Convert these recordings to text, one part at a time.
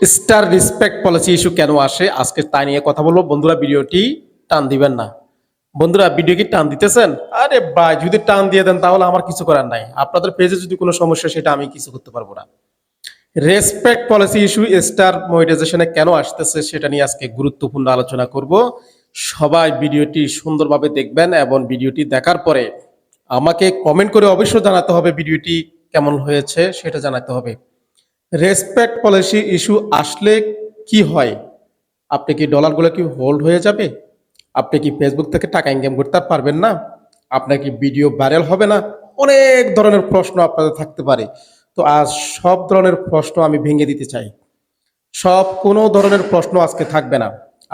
Star respect policy issue কেন আসে? আজকে তাই নিয়ে কথা বলব। বন্ধুরা, ভিডিওটি টান দিবেন না। বন্ধুরা, ভিডিও কি টান দিতেছেন? আরে ভাই, যদি টান দিয়ে দেন তাহলে আমার কিছু করার নাই। আপনাদের পেজে যদি কোনো সমস্যা সেটা আমি কিছু করতে পারব না। রেসপেক্ট পলিসি ইস্যু স্টার মনিটাইজেশনে কেন আসতেছে, সেটা নিয়ে আজকে গুরুত্বপূর্ণ আলোচনা করব। সবাই ভিডিওটি সুন্দরভাবে দেখবেন এবং ভিডিওটি দেখার পরে আমাকে কমেন্ট করে অবশ্যই জানাতে হবে ভিডিওটি কেমন হয়েছে, সেটা জানাতে হবে। রেসপেক্ট পলিসি ইস্যু আসলে কি হয়? আপনি কি ডলারগুলো কি হোল্ড হয়ে যাবে? আপনি কি ফেসবুক থেকে টাকা ইনকাম করতে পারবেন না? আপনার কি ভিডিও ভাইরাল হবে না? অনেক ধরনের প্রশ্ন আপনাদের থাকতে পারে। তো আজ সব ধরনের প্রশ্ন আমি ভেঙে দিতে চাই। সব কোনো ধরনের প্রশ্ন আজকে থাকবে না।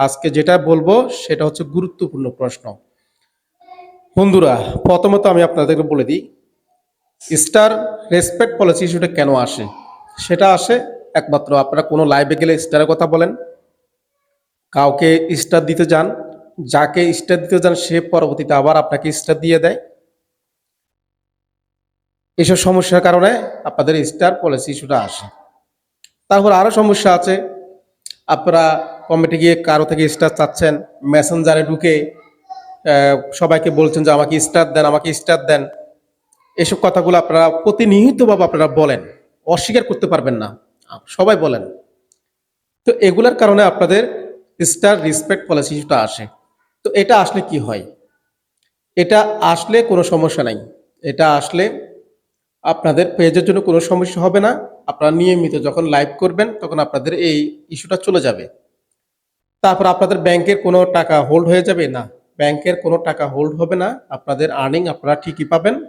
আজকে যেটা বলব সেটা হচ্ছে গুরুত্বপূর্ণ প্রশ্ন। বন্ধুরা, প্রথমত আমি আপনাদেরকে বলে দিই, স্টার রেসপেক্ট পলিসি ইস্যুটা কেন আসে? সেটা আসে একমাত্র আপনারা কোনো লাইভে গেলে স্টারের কথা বলেন। কাউকে স্টার দিতে যান, যাকে স্টার দিতে যান, সে পরবর্তীতে আবার আপনাকে স্টার দিয়ে দেয়। এসব সমস্যার কারণে আপনাদের স্টার পলিসি ইস্যুটা আসে। তারপর আরও সমস্যা আছে। আপনারা কমিটি গিয়ে কারও থেকে স্টার চাচ্ছেন মেসেঞ্জারে ঢুকে সবাইকে বলছেন যে আমাকে স্টার দেন, আমাকে স্টার দেন। এসব কথাগুলো আপনারা প্রতিনিহিতভাবে আপনারা বলেন। অস্বীকার করতে পারবেন না। সবাই বলেন। তো এগুলার কারণে আপনাদের স্টার রেসপেক্ট পলিসি আসে। তো এটা আসলে কি হয়? এটা আসলে কোনো সমস্যা নাই। এটা আসলে আপনাদের পেজের জন্য কোনো সমস্যা হবে না। আপনারা নিয়মিত যখন লাইভ করবেন, তখন আপনাদের এই ইস্যুটা চলে যাবে। তারপর আপনাদের ব্যাংকের কোনো টাকা হোল্ড হয়ে যাবে? না। ব্যাংকের কোনো টাকা হোল্ড হবে না। আপনাদের আর্নিং আপনারা ঠিকই পাবেন।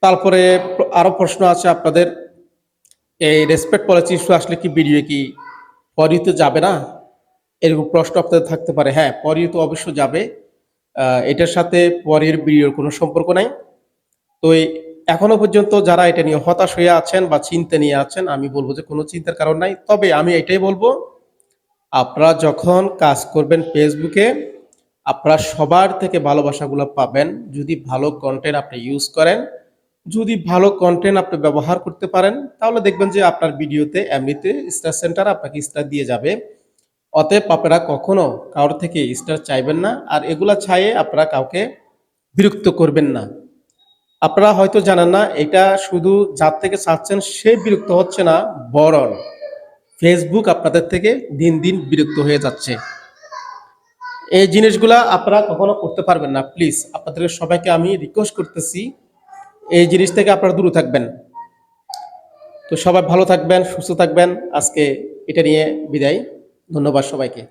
তারপরে প্র- আরও প্রশ্ন আছে আপনাদের এই রেসপেক্ট পলিসি ইস্যু আসলে কি ভিডিও কি পরিতে যাবে না? এরকম প্রশ্ন আপনাদের থাকতে পারে। হ্যাঁ পরিও তো অবশ্য যাবে। এটার সাথে পরের বিডিওর কোনো সম্পর্ক নাই। তো এখনও পর্যন্ত যারা এটা নিয়ে হতাশ হয়ে আছেন বা চিন্তা নিয়ে আছেন, আমি বলব যে কোনো চিন্তার কারণ নাই। তবে আমি এটাই বলব, আপনারা যখন কাজ করবেন ফেসবুকে আপনারা সবার থেকে ভালোবাসাগুলো পাবেন। যদি ভালো কন্টেন্ট আপনি ইউজ করেন যদি ভালো কন্টেন্ট আপনি ব্যবহার করতে পারেন, তাহলে দেখবেন যে আপনার ভিডিওতে এমনিতে স্টার সেন্টার আপনাকে স্টার দিয়ে যাবে। অতএব আপনারা কখনো কারোর থেকে স্টার চাইবেন না, আর এগুলা ছায়ে আপনারা কাউকে বিরক্ত করবেন না। আপনারা হয়তো জানেন না, এটা শুধু যার থেকে চাচ্ছেন সে বিরক্ত হচ্ছে না, বরং ফেসবুক আপনাদের থেকে দিন দিন বিরক্ত হয়ে যাচ্ছে। এই জিনিসগুলা আপনারা কখনো করতে পারবেন না। প্লিজ আপনাদের সবাইকে আমি রিকোয়েস্ট করতেছি এই জিনিস থেকে আপনারা দূরে থাকবেন। তো সবাই ভালো থাকবেন, সুস্থ থাকবেন। আজকে এটা নিয়ে বিদায়। ধন্যবাদ সবাইকে।